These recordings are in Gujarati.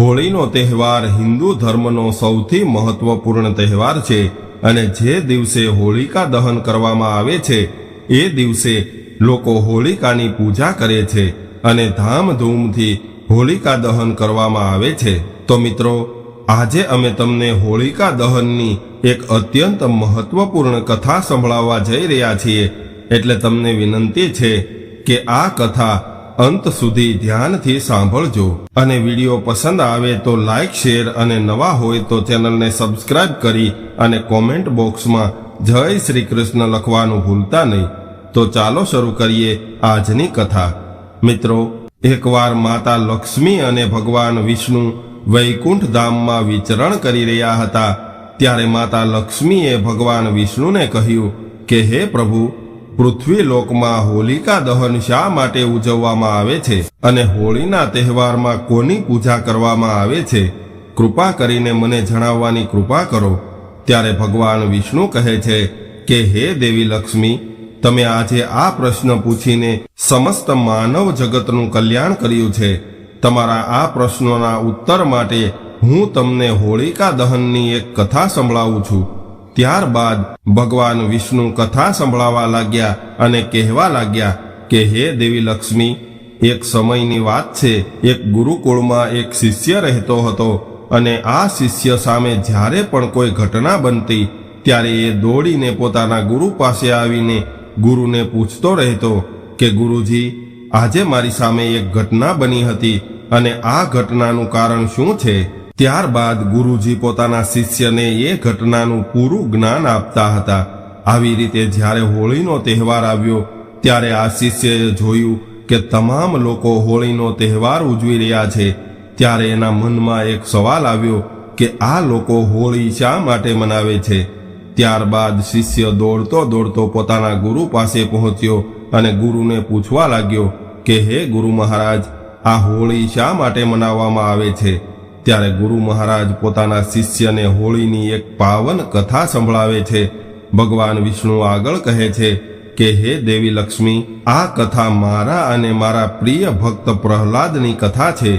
હોળીનો તહેવાર હિન્દુ ધર્મનો સૌથી મહત્વપૂર્ણ તહેવાર છે અને જે દિવસે હોળિકા દહન કરવામાં આવે છે, એ દિવસે લોકો હોળિકાની પૂજા કરે છે અને ધામધૂમથી હોળિકા દહન કરવામાં આવે છે. તો મિત્રો, આજે અમે તમને હોળિકા દહનની એક અત્યંત મહત્વપૂર્ણ કથા સંભળાવવા જઈ રહ્યા છીએ. એટલે તમને વિનંતી છે કે આ કથા અંત સુધી ધ્યાનથી સાંભળજો. અને વીડિયો પસંદ આવે તો લાઈક, શેર અને નવા હોય તો ચેનલને સબસ્ક્રાઇબ કરી અને કોમેન્ટ બોક્સમાં જય શ્રી કૃષ્ણ લખવાનું ભૂલતા નહીં. તો ચાલો શરૂ કરીએ આજની કથા. મિત્રો, એકવાર માતા લક્ષ્મી અને ભગવાન વિષ્ણુ વૈકુંઠ ધામમાં વિચરણ કરી રહ્યા હતા, ત્યારે માતા લક્ષ્મીએ ભગવાન વિષ્ણુને કહ્યું કે, હે પ્રભુ પૃથ્વી લોકમાં હોલિકા દહન શા માટે ઉજવવામાં આવે છે? અને હોળીના તહેવારમાં કોની પૂજા કરવામાં આવે છે? કૃપા કરીને મને જણાવવાની કૃપા કરો. ત્યારે ભગવાન વિષ્ણુ કહે છે કે, હે દેવી લક્ષ્મી, તમે આજે આ પ્રશ્ન પૂછીને સમસ્ત માનવ જગતનું કલ્યાણ કર્યું છે. તમારા આ પ્રશ્નોના ઉત્તર માટે હું તમને હોળિકા દહનની એક કથા સંભળાવું છું. ત્યારબાદ ભગવાન વિષ્ણુ કથા સંભળાવા લાગ્યા અને કહેવા લાગ્યા કે, હે દેવી લક્ષ્મી, એક સમયની વાત છે. એક ગુરુકુળમાં એક શિષ્ય રહેતો હતો અને આ શિષ્ય સામે જ્યારે પણ કોઈ ઘટના બનતી, ત્યારે એ દોડીને પોતાના ગુરુ પાસે આવીને ગુરુને પૂછતો રહેતો કે, ગુરુજી, આજે મારી સામે એક ઘટના બની હતી અને આ ઘટનાનું કારણ શું છે? ત્યારબાદ ગુરુજી પોતાના શિષ્યને એ ઘટનાનું પૂરું જ્ઞાન આપતા હતા. આવી રીતે જ્યારે હોળીનો તહેવાર આવ્યો, ત્યારે આ શિષ્યએ જોયું કે તમામ લોકો હોળીનો તહેવાર ઉજવી રહ્યા છે. ત્યારે એના મનમાં એક સવાલ આવ્યો કે આ લોકો હોળી શા માટે મનાવે છે? ત્યારબાદ શિષ્ય દોડતો દોડતો પોતાના ગુરુ પાસે પહોંચ્યો અને ગુરુને પૂછવા લાગ્યો કે, હે ગુરુ મહારાજ, આ હોળી શા માટે મનાવવામાં આવે છે? ત્યારે ગુરુ મહારાજ પોતાના શિષ્યને હોળીની એક પાવન કથા સંભળાવે છે. ભગવાન વિષ્ણુ આગળ કહે છે કે, હે દેવી લક્ષ્મી, આ કથા મારા અને મારા પ્રિય ભક્ત પ્રહલાદની કથા છે.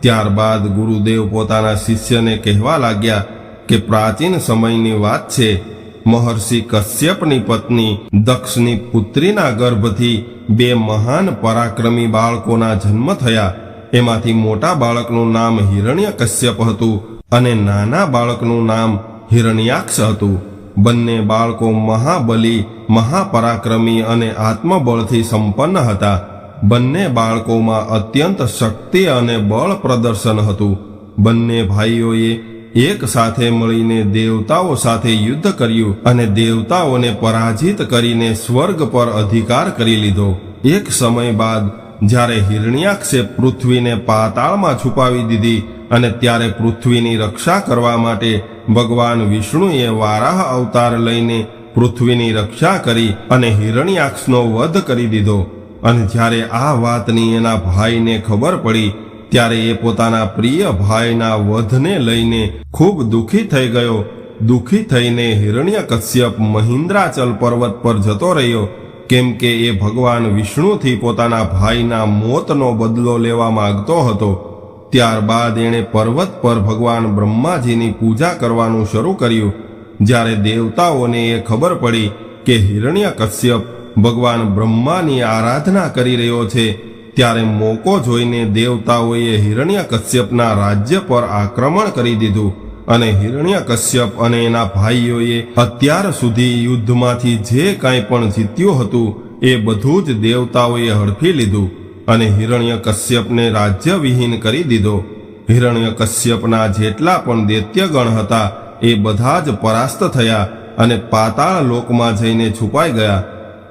ત્યારબાદ ગુરુદેવ પોતાના શિષ્યને કહેવા લાગ્યા કે, પ્રાચીન સમયની વાત છે. મહર્ષિ કશ્યપની પત્ની દક્ષની પુત્રીના ગર્ભથી બે મહાન પરાક્રમી બાળકોના જન્મ થયા. એમાંથી મોટા બાળકનું નામ હિરણ્ય કશ્યપ હતું અને નાના બાળકનું નામ હિરણ્યાક્ષ હતું. બંને બાળકો મહાબલી, મહાપરાક્રમી અને આત્મબળથી સંપન્ન હતા. બંને બાળકોમાં અત્યંત શક્તિ અને બળ પ્રદર્શન હતું. બંને ભાઈઓએ એક સાથે મળીને દેવતાઓ સાથે યુદ્ધ કર્યું અને દેવતાઓને પરાજિત કરીને સ્વર્ગ પર અધિકાર કરી લીધો. એક સમય બાદ જ્યારે હિરણ્યાક્ષે પૃથ્વીને પાતાળમાં છુપાવી દીધી અને ત્યારે પૃથ્વીની રક્ષા કરવા માટે ભગવાન વિષ્ણુએ વારાહ અવતાર લઈને પૃથ્વીની રક્ષા કરી અને હિરણ્યાક્ષનો વધ કરી દીધો. અને જ્યારે આ વાતની એના ભાઈને ખબર પડી, ત્યારે એ પોતાના પ્રિય ભાઈના વધને લઈને ખૂબ દુઃખી થઈ ગયો. દુઃખી થઈને હિરણ્ય કશ્યપ મહિન્દ્રાચલ પર્વત પર જતો રહ્યો. કેમ કે એ ભગવાન વિષ્ણુથી પોતાના ભાઈના મોતનો બદલો લેવા માંગતો હતો. ત્યારબાદ એણે પર્વત પર ભગવાન બ્રહ્માજીની પૂજા કરવાનું શરૂ કર્યું. જ્યારે દેવતાઓને એ ખબર પડી કે હિરણ્ય કશ્યપ ભગવાન બ્રહ્માની આરાધના કરી રહ્યો છે, ત્યારે મોકો જોઈને દેવતાઓએ હિરણ્ય કશ્યપના રાજ્ય પર આક્રમણ કરી દીધું. અને હિરણ્ય કશ્યપ અને એના ભાઈઓએ અત્યાર સુધી યુદ્ધમાંથી જે કાંઈ પણ જીત્યું હતું, એ બધું જ દેવતાઓએ હડફી લીધું અને હિરણ્ય કશ્યપને રાજ્યવિહીન કરી દીધો. હિરણ્ય કશ્યપના જેટલા પણ દૈત્યગણ હતા, એ બધા જ પરાસ્ત થયા અને પાતાળ લોકમાં જઈને છુપાઈ ગયા.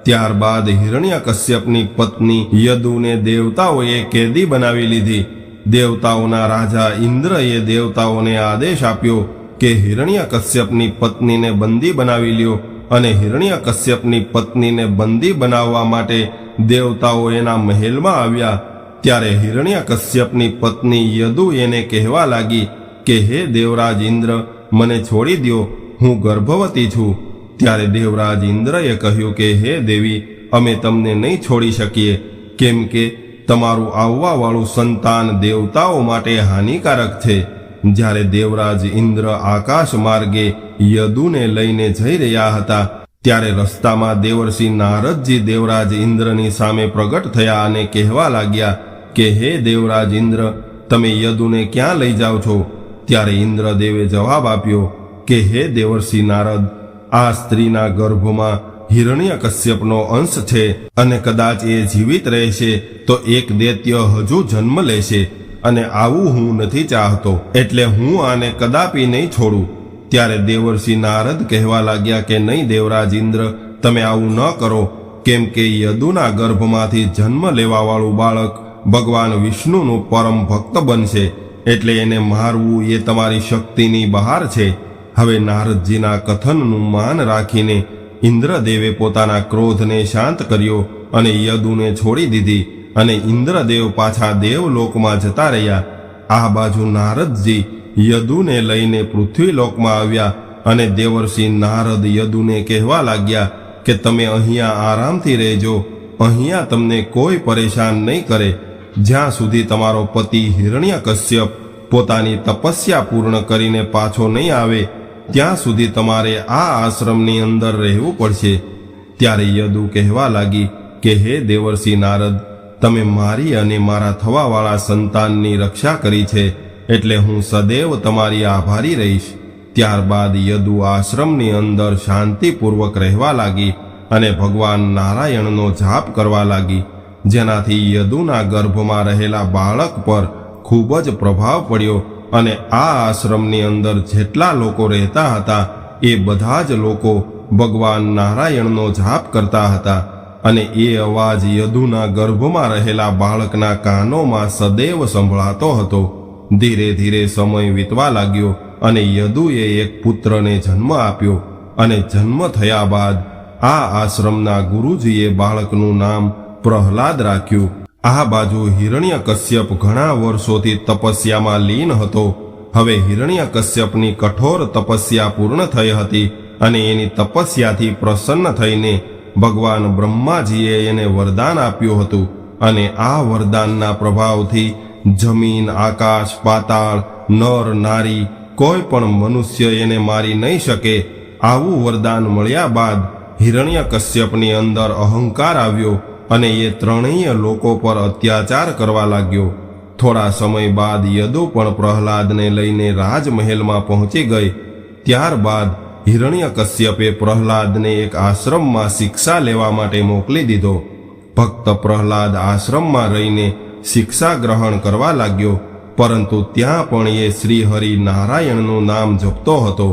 ત્યારબાદ હિરણ્ય કશ્યપની પત્ની યદુને દેવતાઓએ કેદી બનાવી લીધી દેવતાઓના રાજા ઇન્દ્રએ દેવતાઓને આદેશ આપ્યો કે હિરણ્ય કશ્યપની પત્નીને બંદી બનાવી લ્યો અને હિરણ્ય કશ્યપની પત્નીને બંદી બનાવવા માટે દેવતાઓ એના મહેલમાં આવ્યા. ત્યારે હિરણ્ય કશ્યપની પત્ની યદુ એને કહેવા લાગી કે, હે દેવરાજ ઇન્દ્ર, મને છોડી દ્યો, હું ગર્ભવતી છું. ત્યારે દેવરાજ ઇન્દ્રએ કહ્યું કે, હે દેવી, અમે તમને નહીં છોડી શકીએ. કેમ કે તમારું આવવાવાળું સંતાન દેવતાઓ માટે હાનિકારક છે. જ્યારે દેવરાજ ઇન્દ્ર આકાશ માર્ગે યદુને લઈને જઈ રહ્યા હતા, ત્યારે રસ્તામાં દેવર્ષિ નારદજી દેવરાજ ઇન્દ્રની સામે પ્રગટ થયા અને કહેવા લાગ્યા કે, હે દેવરાજ ઇન્દ્ર, તમે યદુને ક્યાં લઈ જાઓ છો? ત્યારે ઇન્દ્રદેવે જવાબ આપ્યો કે, હે દેવર્ષિ નારદ, આ સ્ત્રીના ગર્ભમાં હિરણ્ય કશ્યપનો અંશ છે અને કદાચ એ જીવિત રહેશે, તો એક દૈત્ય હજુ જન્મ લેશે અને આવું હું નથી ચાહતો. એટલે હું આને કદાપી નહીં છોડું. ત્યારે દેવર્ષિ નારદ કહેવા લાગ્યા કે, નહીં દેવરાજ ઇન્દ્ર, તમે આવું ન કરો. કેમ કે યદુના ગર્ભમાંથી જન્મ લેવાવાળું બાળક ભગવાન વિષ્ણુનું પરમ ભક્ત બનશે. એટલે એને મારવું એ તમારી શક્તિની બહાર છે. હવે નારદજીના કથનનું માન રાખીને ઇન્દ્રદેવે પોતાના ક્રોધને શાંત કર્યો અને યદુને છોડી દીધી અને ઇન્દ્રદેવ પાછા દેવલોકમાં જતા રહ્યા. આ બાજુ નારદજી યદુને લઈને પૃથ્વીલોકમાં આવ્યા અને દેવર્ષિ નારદ યદુને કહેવા લાગ્યા કે તમે અહીંયા આરામથી રહેજો, અહીંયા તમને કોઈ પરેશાન નહીં કરે. જ્યાં સુધી તમારો પતિ હિરણ્ય કશ્યપ પોતાની તપસ્યા પૂર્ણ કરીને પાછો નહીં આવે ત્યાં સુધી તમારે આ આશ્રમની અંદર રહેવું પડશે. ત્યારે યદુ કહેવા લાગી કે, હે દેવર્ષિ નારદ, તમે મારી અને મારા થવાવાળા સંતાનની રક્ષા કરી છે, એટલે હું સદૈવ તમારી આભારી રહીશ. ત્યારબાદ યદુ આશ્રમની અંદર શાંતિપૂર્વક રહેવા લાગી અને ભગવાન નારાયણનો જાપ કરવા લાગી, જેનાથી યદુના ગર્ભમાં રહેલા બાળક પર ખૂબ જ પ્રભાવ પડ્યો અને આ આશ્રમની અંદર જેટલા લોકો રહેતા હતા, એ બધા જ લોકો ભગવાન નારાયણનો જાપ કરતા હતા અને એ અવાજ યદુના ગર્ભમાં રહેલા બાળકના કાનોમાં સદૈવ સંભળાતો હતો. ધીરે ધીરે સમય વીતવા લાગ્યો અને યદુએ એક પુત્રને જન્મ આપ્યો અને જન્મ થયા બાદ આ આશ્રમના ગુરુજીએ બાળકનું નામ પ્રહલાદ રાખ્યું. આ બાજુ હિરણ્યકશ્યપ ઘણા વર્ષોથી તપસ્યામાં લીન હતો. હવે હિરણ્યકશ્યપની કઠોર તપસ્યા પૂર્ણ થઈ હતી અને એની તપસ્યાથી પ્રસન્ન થઈને ભગવાન બ્રહ્માજીએ એને વરદાન આપ્યું હતું અને આ વરદાનના પ્રભાવથી જમીન, આકાશ, પાતાળ, નર, નારી, કોઈ પણ મનુષ્ય એને મારી નહીં શકે. આવું વરદાન મળ્યા બાદ હિરણ્યકશ્યપની અંદર અહંકાર આવ્યો અને એ ત્રણેય લોકો પર અત્યાચાર કરવા લાગ્યો. થોડા સમય બાદ યદુ પણ પ્રહલાદને લઈને રાજમહેલમાં પહોંચી ગઈ. ત્યારબાદ હિરણ્યકશ્યપે પ્રહલાદને એક આશ્રમમાં શિક્ષા લેવા માટે મોકલી દીધો. ભક્ત પ્રહલાદ આશ્રમમાં રહીને શિક્ષા ગ્રહણ કરવા લાગ્યો, પરંતુ ત્યાં પણ એ શ્રી હરિ નારાયણનું નામ જપતો હતો.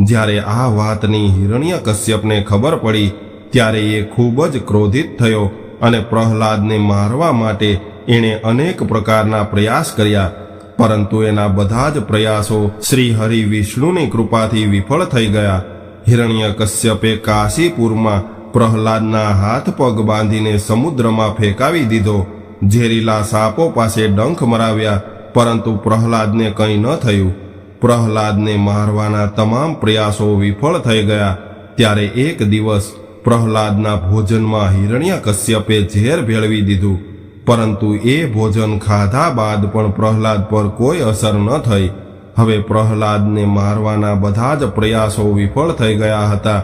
જ્યારે આ વાતની હિરણ્યકશ્યપને ખબર પડી, ત્યારે એ ખૂબ જ ક્રોધિત થયો અને પ્રહલાદને મારવા માટે એણે અનેક પ્રકારના પ્રયાસ કર્યા, પરંતુ એના બધા જ પ્રયાસો શ્રી હરિ વિષ્ણુની કૃપાથી વિફળ થઈ ગયા. હિરણ્ય કશ્યપે કાશીપુરમાં પ્રહલાદના હાથ પગ બાંધીને સમુદ્રમાં ફેંકાવી દીધો. ઝેરીલા સાપો પાસે ડંખ મરાવ્યા, પરંતુ પ્રહલાદને કંઈ ન થયું. પ્રહલાદને મારવાના તમામ પ્રયાસો વિફળ થઈ ગયા. ત્યારે એક દિવસ પ્રહલાદના ભોજનમાં હિરણ્ય કશ્યપે ઝેર ભેળવી દીધું. પરંતુ એ ભોજન ખાધા બાદ પણ પ્રહલાદ પર કોઈ અસર ન થઈ. હવે પ્રહલાદને મારવાના બધા જ પ્રયાસો વિફળ થઈ ગયા હતા.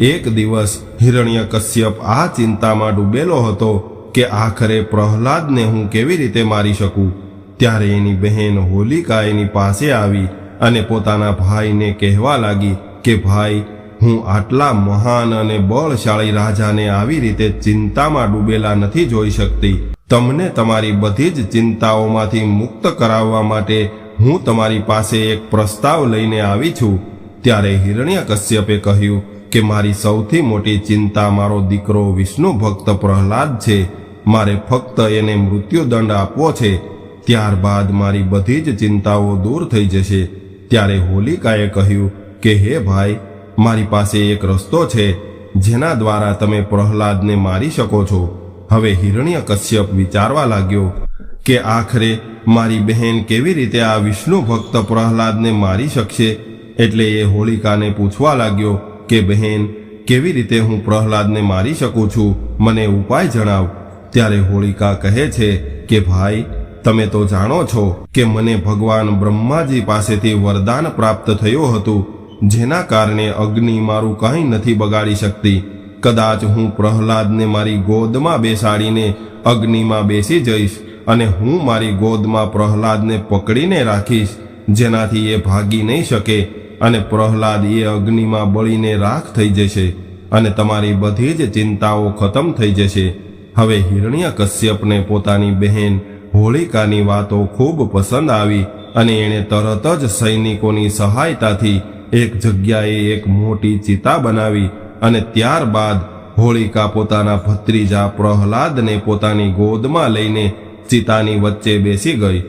એક દિવસ હિરણ્યકશ્યપ આ ચિંતામાં ડૂબેલો હતો કે આખરે પ્રહલાદને હું કેવી રીતે મારી શકું? ત્યારે એની બહેન હોલિકા એની પાસે આવી અને પોતાના ભાઈને કહેવા લાગી કે, ભાઈ હું આટલા મહાન અને બળશાળી રાજાને આવી રીતે ચિંતામાં ડૂબેલા નથી જોઈ શકતી. તમને તમારી બધી જ ચિંતાઓમાંથી મુક્ત કરાવવા માટે હું તમારી પાસે એક પ્રસ્તાવ લઈને આવી છું. ત્યારે હિરણ્યકશ્યપે કહ્યું કે મારી સૌથી મોટી ચિંતા મારો દીકરો વિષ્ણુ ભક્ત પ્રહલાદ છે. મારે ફક્ત એને મૃત્યુદંડ આપવો છે. ત્યારબાદ મારી બધી જ ચિંતાઓ દૂર થઈ જશે. ત્યારે હોલિકાએ કહ્યું કે, હે ભાઈ મારી પાસે એક રસ્તો છે, જેના દ્વારા તમે પ્રહલાદને મારી શકો છો. હવે હિરણ્ય કશ્યપ વિચારવા લાગ્યો કે આખરે મારી બહેન કેવી રીતે આ વિષ્ણુ ભક્ત પ્રહલાદને મારી શકશે? એટલે એ હોલિકાને પૂછવા લાગ્યો કે, બહેન, કેવી રીતે હું પ્રહલાદને મારી શકું છું? મને ઉપાય જણાવ. ત્યારે હોલિકા કહે છે કે, ભાઈ, તમે તો જાણો છો કે મને ભગવાન બ્રહ્માજી પાસેથી વરદાન પ્રાપ્ત થયું હતું. જેના કારણે અગ્નિ મારું કંઈ નથી બગાડી શકતી. કદાચ હું પ્રહલાદને મારી ગોદમાં બેસાડીને અગ્નિમાં બેસી જઈશ અને હું મારી ગોદમાં પ્રહલાદને પકડીને રાખીશ, જેનાથી એ ભાગી નહીં શકે અને પ્રહલાદ એ અગ્નિમાં બળીને રાખ થઈ જશે અને તમારી બધી જ ચિંતાઓ ખતમ થઈ જશે. હવે હિરણ્ય કશ્યપને પોતાની બહેન હોળિકાની વાતો ખૂબ પસંદ આવી અને એણે તરત જ સૈનિકોની સહાયતાથી એક જગ્યાએ એક મોટી ચિતા બનાવી અને ત્યારબાદ હોળિકા પોતાના ભત્રીજા પ્રહલાદને પોતાની ગોદમાં લઈને ચિતાની વચ્ચે બેસી ગઈ.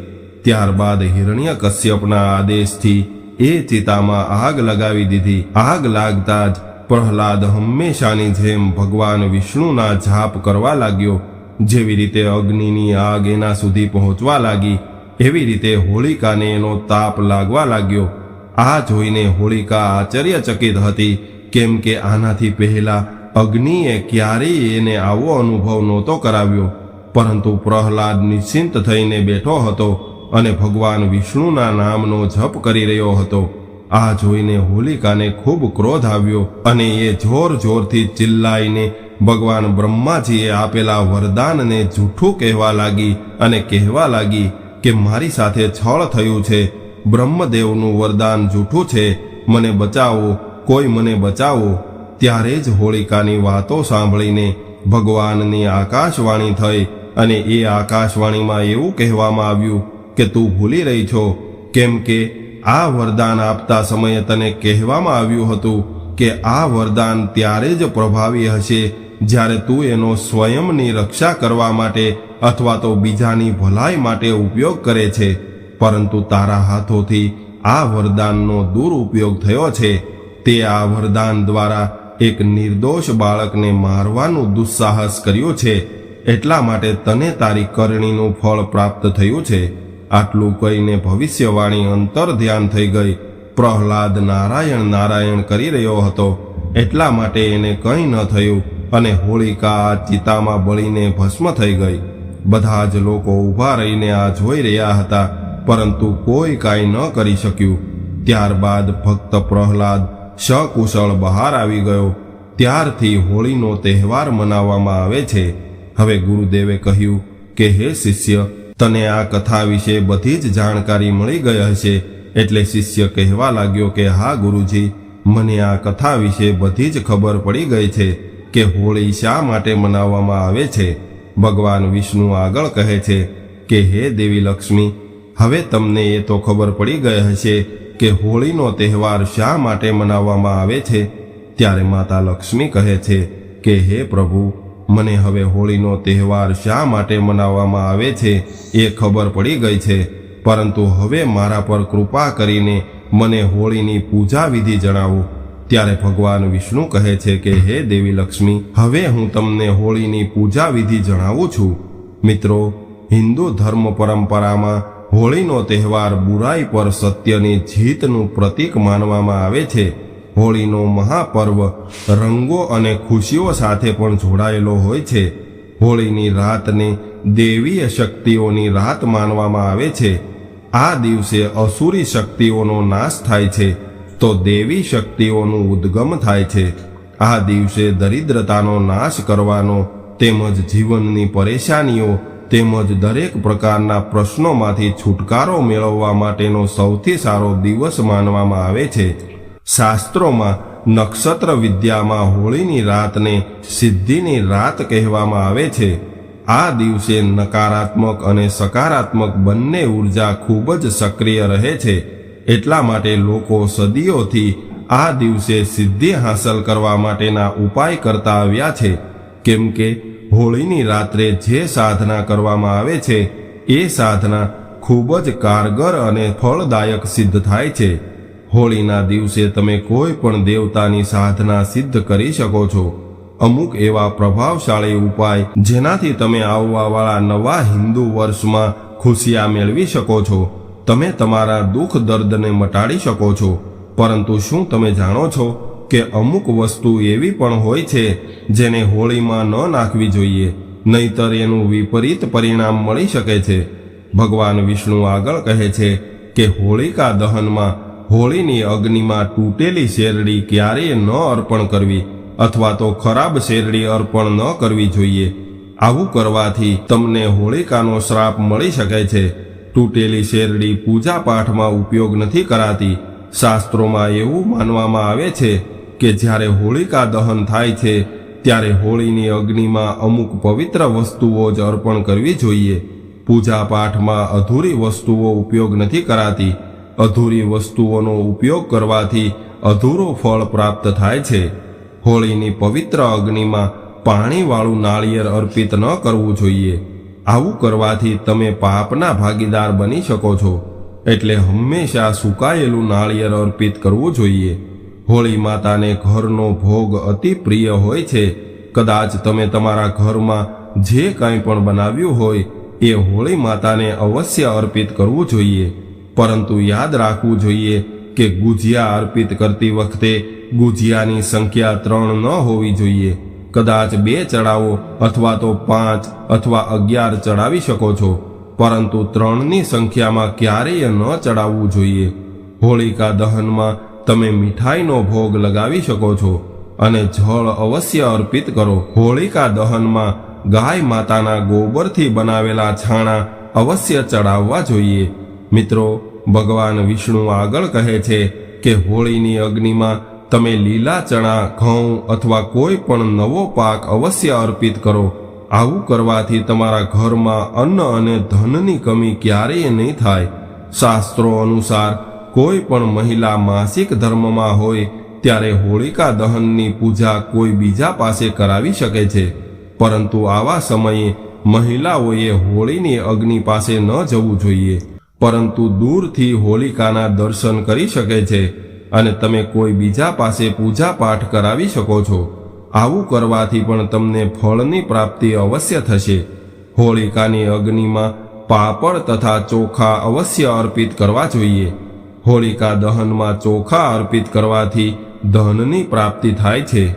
ત્યારબાદ હિરણ્ય કશ્યપના આદેશથી એ ચિતામાં આગ લગાવી દીધી. આગ લાગતા જ પ્રહલાદ હંમેશાની જેમ ભગવાન વિષ્ણુના જાપ કરવા લાગ્યો. જેવી રીતે અગ્નિની આગ એના સુધી પહોંચવા લાગી, એવી રીતે હોળિકાને એનો તાપ લાગવા લાગ્યો. આ જોઈને હોળિકા આશ્ચર્યચકિત હતી, કેમ કે આનાથી પહેલા અગ્નિએ ક્યારેય એને આવો અનુભવ નહોતો કરાવ્યો, પરંતુ પ્રહલાદ નિશ્ચિંત થઈને બેઠો હતો અને ભગવાન વિષ્ણુના નામનો જપ કરી રહ્યો હતો. આ જોઈને હોલિકાને ખૂબ ક્રોધ આવ્યો અને એ જોર જોરથી ચિલ્લાઈને ભગવાન બ્રહ્માજીએ આપેલા વરદાનને જૂઠું કહેવા લાગી અને કહેવા લાગી કે મારી સાથે છળ થયું છે બ્રહ્મદેવનું વરદાન જૂઠું છે, મને બચાવો, કોઈ મને બચાવો. ત્યારે જ હોળિકાની વાતો સાંભળીને ભગવાનની આકાશવાણી થઈ અને એ આકાશવાણીમાં એવું કહેવામાં આવ્યું કે, તું ભૂલી રહી છો, કેમ કે આ વરદાન આપતા સમયે તને કહેવામાં આવ્યું હતું કે, આ વરદાન ત્યારે જ પ્રભાવી હશે જ્યારે તું એનો સ્વયંની રક્ષા કરવા માટે અથવા તો બીજાની ભલાઈ માટે ઉપયોગ કરે છે. પરંતુ તારા હાથોથી આ વરદાનનો દુરુપયોગ થયો છે. તે આ વરદાન દ્વારા એક નિર્દોષ બાળકને મારવાનું દુસ્સાહસ કર્યું છે. એટલા માટે તને તારી કરણીનું ફળ પ્રાપ્ત થયું છે. આટલું કહીને ભવિષ્યવાણી અંતર ધ્યાન થઈ ગઈ. પ્રહલાદ નારાયણ નારાયણ કરી રહ્યો હતો. એટલા માટે એને કંઈ ન થયું અને હોળિકા આ ચિતામાં બળીને ભસ્મ થઈ ગઈ. બધા જ લોકો ઊભા રહીને આ જોઈ રહ્યા હતા. પરંતુ કોઈ કાંઈ ન કરી શક્યું. ત્યારબાદ ભક્ત પ્રહલાદ સકુશળ બહાર આવી ગયો. ત્યારથી હોળીનો તહેવાર મનાવવામાં આવે છે. હવે ગુરુદેવે કહ્યું કે, હે શિષ્ય, તને આ કથા વિશે બધી જ જાણકારી મળી ગઈ હશે. એટલે શિષ્ય કહેવા લાગ્યો કે, હા, ગુરુજી, મને આ કથા વિશે બધી જ ખબર પડી ગઈ છે કે હોળી શા માટે મનાવવામાં આવે છે. ભગવાન વિષ્ણુ આગળ કહે છે કે, હે દેવી લક્ષ્મી હવે તમને એ તો ખબર પડી ગઈ હશે કે હોળીનો તહેવાર શા માટે મનાવવામાં આવે છે? ત્યારે માતા લક્ષ્મી કહે છે કે, હે પ્રભુ, મને હવે હોળીનો તહેવાર શા માટે મનાવવામાં આવે છે એ ખબર પડી ગઈ છે. પરંતુ હવે મારા પર કૃપા કરીને મને હોળીની પૂજા વિધિ જણાવો. ત્યારે ભગવાન વિષ્ણુ કહે છે કે, હે દેવી લક્ષ્મી, હવે હું તમને હોળીની પૂજા વિધિ જણાવું છું. મિત્રો, હિન્દુ ધર્મ પરંપરામાં હોળીનો તહેવાર બુરાઈ પર સત્યની જીતનું પ્રતીક માનવામાં આવે છે. હોળીનો મહાપર્વ રંગો અને ખુશીઓ સાથે પણ જોડાયેલો હોય છે. હોળીની રાતને દેવીય શક્તિઓની રાત માનવામાં આવે છે. આ દિવસે અસુરી શક્તિઓનો નાશ થાય છે, તો દેવી શક્તિઓનું ઉદ્ગમ થાય છે. આ દિવસે દરિદ્રતાનો નાશ કરવાનો તેમજ જીવનની પરેશાનીઓ તેમજ દરેક પ્રકારના પ્રશ્નોમાંથી છુટકારો મેળવવા માટેનો સૌથી સારો દિવસ માનવામાં આવે છે. શાસ્ત્રોમાં નક્ષત્ર વિદ્યામાં હોળીની રાતને સિદ્ધિની રાત કહેવામાં આવે છે. આ દિવસે નકારાત્મક અને સકારાત્મક બંને ઊર્જા ખૂબ જ સક્રિય રહે છે. એટલા માટે લોકો સદીઓથી આ દિવસે સિદ્ધિ હાંસલ કરવા માટેના ઉપાય કરતા આવ્યા છે. કેમ કે હોળીની રાત્રે જે સાધના કરવામાં આવે છે, એ સાધના ખૂબ જ કારગર અને ફળદાયક સિદ્ધ થાય છે. હોળીના દિવસે તમે કોઈ પણ દેવતાની સાધના સિદ્ધ કરી શકો છો. અમુક એવા પ્રભાવશાળી ઉપાય જેનાથી તમે આવવાવાળા નવા હિન્દુ વર્ષમાં ખુશિયા મેળવી શકો છો. તમે તમારા દુઃખ દર્દને મટાડી શકો છો. પરંતુ શું તમે જાણો છો? કે અમુક વસ્તુ એવી પણ હોય છે જેને હોળીમાં ન નાખવી જોઈએ, નહીતર એનું વિપરીત પરિણામ મળી શકે છે. ભગવાન વિષ્ણુ આગળ કહે છે કે હોળિકા દહનમાં હોળીની અગ્નિમાં તૂટેલી શેરડી ક્યારેય ન અર્પણ કરવી અથવા તો ખરાબ શેરડી અર્પણ ન કરવી જોઈએ. આવું કરવાથી તમને હોળિકાનો શ્રાપ મળી શકે છે. તૂટેલી શેરડી પૂજા પાઠમાં ઉપયોગ નથી કરાતી. શાસ્ત્રોમાં એવું માનવામાં આવે છે કે જ્યારે હોળિકા દહન થાય છે, ત્યારે હોળીની અગ્નિમાં અમુક પવિત્ર વસ્તુઓ જ અર્પણ કરવી જોઈએ. પૂજા પાઠમાં અધૂરી વસ્તુઓ ઉપયોગ નથી કરાતી. અધૂરી વસ્તુઓનો ઉપયોગ કરવાથી અધૂરો ફળ પ્રાપ્ત થાય છે. હોળીની પવિત્ર અગ્નિમાં પાણીવાળું નાળિયેર અર્પિત ન કરવું જોઈએ. આવું કરવાથી તમે પાપના ભાગીદાર બની શકો છો. એટલે હંમેશા સુકાયેલું નાળિયેર અર્પિત કરવું જોઈએ. હોળી માતાને ઘરનો ભોગ અતિ પ્રિય હોય છે. કદાચ તમે તમારા ઘરમાં જે કંઈ પણ બનાવ્યું હોય, એ હોળી માતાને અવશ્ય અર્પિત કરવું જોઈએ. પરંતુ યાદ રાખવું જોઈએ કે ગુજિયા અર્પિત કરતી વખતે ગુજિયાની સંખ્યા ત્રણ ન હોવી જોઈએ. કદાચ બે ચડાવો અથવા તો પાંચ અથવા અગિયાર ચડાવી શકો છો, પરંતુ ત્રણની સંખ્યામાં ક્યારેય ન ચડાવવું જોઈએ. હોળિકા દહનમાં તમે મીઠાઈનો ભોગ લગાવી શકો છો અને જળ અવશ્ય અર્પિત કરો. હોળિકા દહનમાં ગાય માતાના ગોબરથી બનાવેલા છાણા અવશ્ય ચડાવવા જોઈએ. મિત્રો, ભગવાન વિષ્ણુ આગળ કહે છે કે હોળીની અગ્નિમાં તમે લીલા ચણા, ઘઉં અથવા કોઈ પણ નવો પાક અવશ્ય અર્પિત કરો. આવું કરવાથી તમારા ઘરમાં અન્ન અને ધનની કમી ક્યારેય નહીં થાય. શાસ્ત્રો અનુસાર કોઈ પણ મહિલા માસિક ધર્મમાં હોય, ત્યારે હોળિકા દહનની પૂજા કોઈ બીજા પાસે કરાવી શકે છે. પરંતુ આવા સમયે મહિલાઓએ હોળીની અગ્નિ પાસે ન જવું જોઈએ. પરંતુ દૂરથી હોલિકાના દર્શન કરી શકે છે અને તમે કોઈ બીજા પાસે પૂજા પાઠ કરાવી શકો છો. આવું કરવાથી પણ તમને ફળની પ્રાપ્તિ અવશ્ય થશે. હોળિકાની અગ્નિમાં પાપડ તથા ચોખા અવશ્ય અર્પિત કરવા જોઈએ. હોળિકા દહનમાં ચોખા અર્પિત કરવાથી ધનની પ્રાપ્તિ થાય છે.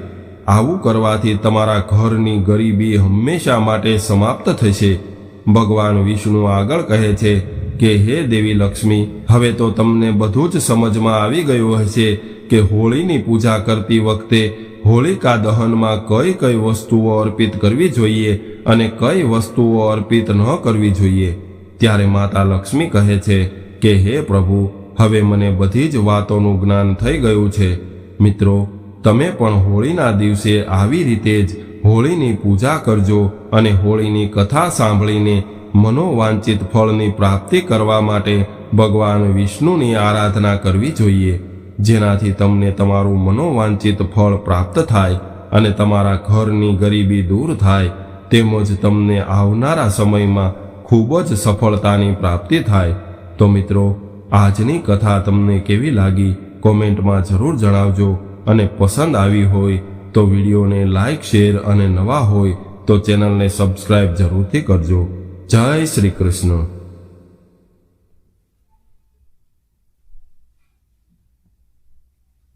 આવું કરવાથી તમારા ઘરની ગરીબી હંમેશા માટે સમાપ્ત થશે. ભગવાન વિષ્ણુ આગળ કહે છે કે, હે દેવી લક્ષ્મી, હવે તો તમને બધું જ સમજમાં આવી ગયું હશે કે હોળીની પૂજા કરતી વખતે હોળિકા દહનમાં કઈ કઈ વસ્તુઓ અર્પિત કરવી જોઈએ અને કઈ વસ્તુઓ અર્પિત ન કરવી જોઈએ. ત્યારે માતા લક્ષ્મી કહે છે કે, હે પ્રભુ હવે મને બધી જ વાતોનું જ્ઞાન થઈ ગયું છે. મિત્રો, તમે પણ હોળીના દિવસે આવી રીતે જ હોળીની પૂજા કરજો અને હોળીની કથા સાંભળીને મનોવાંચિત ફળની પ્રાપ્તિ કરવા માટે ભગવાન વિષ્ણુની આરાધના કરવી જોઈએ, જેનાથી તમને તમારું મનોવાંચિત ફળ પ્રાપ્ત થાય અને તમારા ઘરની ગરીબી દૂર થાય, તેમજ તમને આવનારા સમયમાં ખૂબ જ સફળતાની પ્રાપ્તિ થાય. તો મિત્રો આજની કથા તમને કેવી લાગી કોમેન્ટમાં જરૂર જણાવજો અને પસંદ આવી હોય તો વિડીયોને લાઇક શેર અને નવા હોય તો ચેનલને સબસ્ક્રાઇબ જરૂરથી કરજો. જય શ્રી કૃષ્ણ.